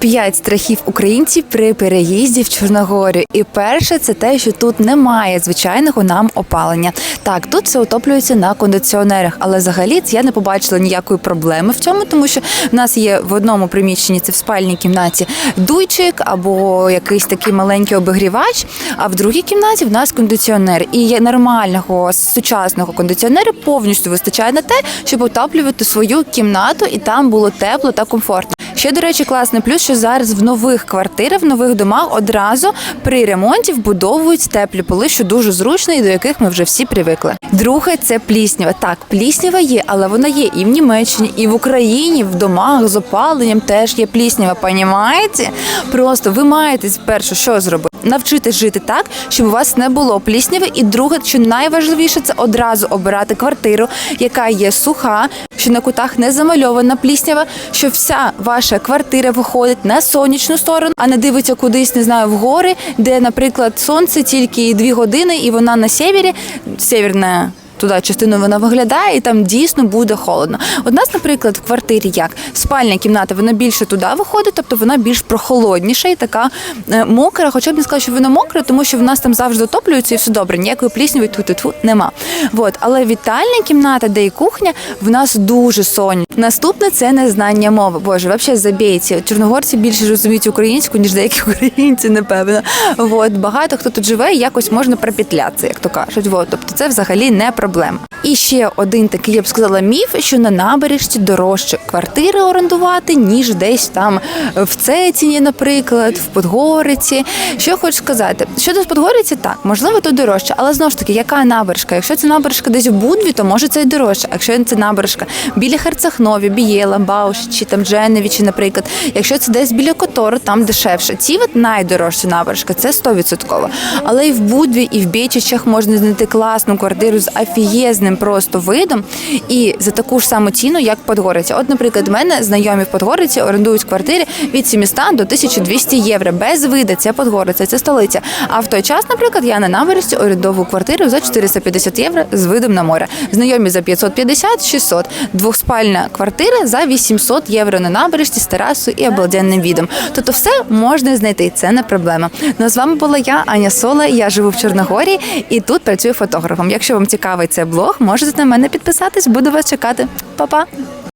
П'ять страхів українців при переїзді в Чорногорію. І перше це те, що тут немає звичайного нам опалення. Так, тут все отоплюється на кондиціонерах, але взагалі я не побачила ніякої проблеми в цьому, тому що в нас є в одному приміщенні, це в спальній кімнаті, дуйчик або якийсь такий маленький обігрівач. А в другій кімнаті в нас кондиціонер. І нормального сучасного кондиціонера повністю вистачає на те, щоб отоплювати свою кімнату, і там було тепло та комфортно. Ще, до речі, класний плюс, що зараз в нових квартирах, в нових домах одразу при ремонті вбудовують теплі поли, що дуже зручно і до яких ми вже всі привикли. Друге це пліснява. Так, пліснява є, але вона є і в Німеччині, і в Україні, в домах з опаленням теж є пліснява. Понімаєте? Просто ви маєте спершу що зробити? Навчитись жити так, щоб у вас не було плісняви. І друге, що найважливіше, це одразу обирати квартиру, яка є суха, що на кутах не замальована пліснява, що вся ваша квартира виходить на сонячну сторону, а не дивиться кудись, не знаю, в гори, де, наприклад, сонце тільки дві години, і вона на севері, северна. Туди частину вона виглядає, і там дійсно буде холодно. У нас, наприклад, в квартирі як спальня кімната, вона більше туди виходить, тобто вона більш прохолодніша і така е, мокра. Хоча б не сказала, що вона мокра, тому що в нас там завжди отоплюється і все добре. Ніякої плісняви тут тьфу нема. Вот. Але вітальня кімната, де і кухня, в нас дуже сонячна. Наступне це незнання мови. Боже, взагалі забійці. Чорногорці більше розуміють українську, ніж деякі українці, напевно. Вот. Багато хто тут живе, і якось можна пропетлятися, як то кажуть. Вот. Тобто це взагалі не проблема. І ще один такий, я б сказала, міф, що на набережці дорожче квартири орендувати, ніж десь там в Цеціні, наприклад, в Подгориці. Що хочу сказати? Щодо Подгориці, так, можливо, тут дорожче, але знову ж таки, яка набережка? Якщо це набережка десь в Будві, то може це й дорожче. А якщо це набережка біля Херцахнові, Бієла, Бауш чи там Дженевічі, наприклад, якщо це десь біля Котору, там дешевше. Ці от найдорожча набережка, це 100%. Але і в Будві, і в Бєчичах можна знайти класну квартиру з афієзним просто видом і за таку ж саму ціну, як в Подгориці. От, наприклад, в мене знайомі в Подгориці орендують квартири від 700 до 1200 євро без вида. Це Подгориця, це столиця. А в той час, наприклад, я на набережці орендовую квартиру за 450 євро з видом на море. Знайомі за 550-600. Двохспальна квартира за 800 євро на набережці з терасою і обалденним відом. Тобто все можна знайти, це не проблема. Ну а з вами була я, Аня Сола. Я живу в Чорногорії і тут працюю фотографом. Якщо вам цікавий цей блог, можете на мене підписатись. Буду вас чекати. Па-па!